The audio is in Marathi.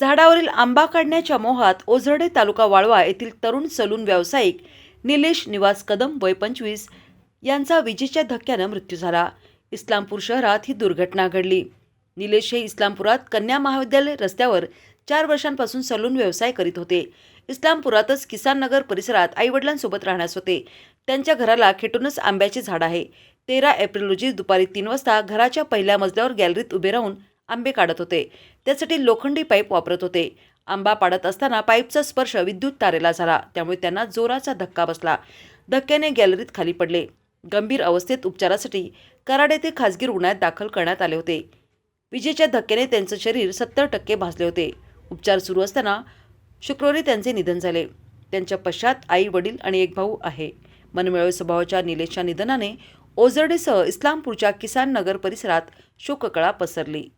झाडावरील आंबा काढण्याच्या मोहात ओझरडे तालुका वाळवा येथील तरुण सलून व्यावसायिक निलेश निवास कदम वय पंचवीस यांचा विजेच्या धक्क्यानं मृत्यू झाला. इस्लामपूर शहरात ही दुर्घटना घडली. निलेश हे इस्लामपुरात कन्या महाविद्यालय रस्त्यावर चार वर्षांपासून सलून व्यवसाय करीत होते. इस्लामपुरातच किसान नगर परिसरात आईवडिलांसोबत राहण्यास होते. त्यांच्या घराला खेटूनच आंब्याचे झाड आहे. तेरा एप्रिल रोजी दुपारी तीन वाजता घराच्या पहिल्या मजल्यावर गॅलरीत उभे राहून आंबे काढत होते. त्यासाठी लोखंडी पाईप वापरत होते. आंबा पाडत असताना पाईपचा स्पर्श विद्युत तारेला झाला. त्यामुळे त्यांना जोराचा धक्का बसला. धक्क्याने गॅलरीत खाली पडले. गंभीर अवस्थेत उपचारासाठी कराड येथे खासगी रुग्णालयात दाखल करण्यात आले होते. विजेच्या धक्क्याने त्यांचं शरीर सत्तर टक्के भाजले होते. उपचार सुरू असताना शुक्रवारी त्यांचे निधन झाले. त्यांच्या पश्चात आई वडील आणि एक भाऊ आहे. मनमिळावू स्वभावाच्या निलेशच्या निधनाने ओझरडेसह इस्लामपूरच्या किसान नगर परिसरात शोककळा पसरली.